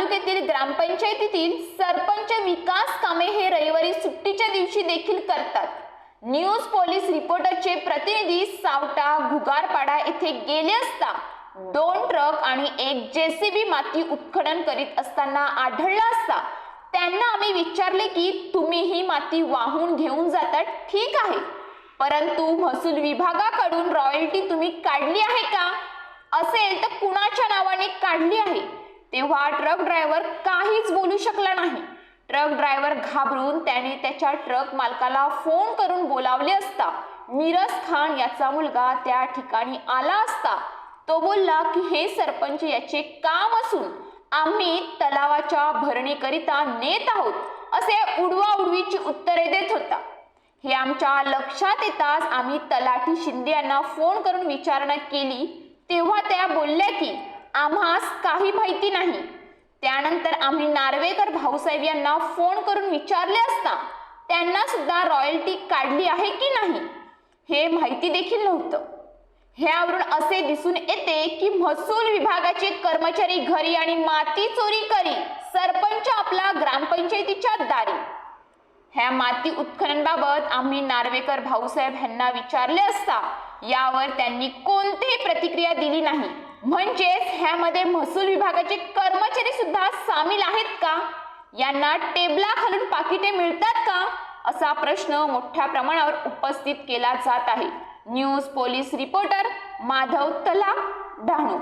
ग्रामपंचायतीतील सरपंच विकास कामे हे रविवारी सुट्टीच्या दिवशी देखील करतात. न्यूज पोलीस रिपोर्टरचे प्रतिनिधी सावटा घुगारपाडा येथे गेले असता दोन ट्रक आणि एक जेसीबी माती उत्खनन करीत असताना आढळला असता त्यांना आम्ही विचारले की तुम्ही ही माती वाहून घेऊन जातात ठीक आहे. परंतु महसूल विभागाकडून रॉयल्टी तुम्ही काढली आहे का? असेल तर कुणाच्या नावाने काढली आहे? तेव्हा ट्रक ड्रायव्हर काहीच बोलू शकला नाही. ट्रक ड्रायव्हर घाबरून त्याने त्याच्या ट्रक मालकाला फोन करून बोलावले असता. मिरज खान याचा मुलगा त्या ठिकाणी आला असता. तो बोलला की हे सरपंच याचे काम असून आम्ही तलावाच्या भरणीकरिता नेत आहोत. असे उडवा उडवीची उत्तरे देत होता. हे आमच्या लक्षात येताच आम्ही तलाठी शिंदे यांना फोन करून विचारणा केली. तेव्हा त्या बोलल्या की आम्हास काही माहिती नाही. त्यानंतर आम्ही नार्वेकर भाऊसाहेब यांना फोन करून विचारले असता त्यांना सुद्धा रॉयल्टी काढली आहे की नाही? हे माहिती देखील नव्हतं. ह्यावरून असे दिसून येते की महसूल विभागाचे कर्मचारी घरी आणि माती चोरी करी सरपंच आपला ग्रामपंचायतीच्या दारी. ह्या माती उत्खननबाबत आम्ही नार्वेकर भाऊसाहेब यांना विचारले असता यावर त्यांनी कोणतीही प्रतिक्रिया दिली नाही. म्हणजेच ह्यामध्ये महसूल विभागाचे कर्मचारी सुद्धा सामील आहेत का? यांना टेबलाखालून पाकिटे मिळतात का? असा प्रश्न मोठ्या प्रमाणावर उपस्थित केला जात आहे. न्यूज पोलीस रिपोर्टर माधव तला डहाणू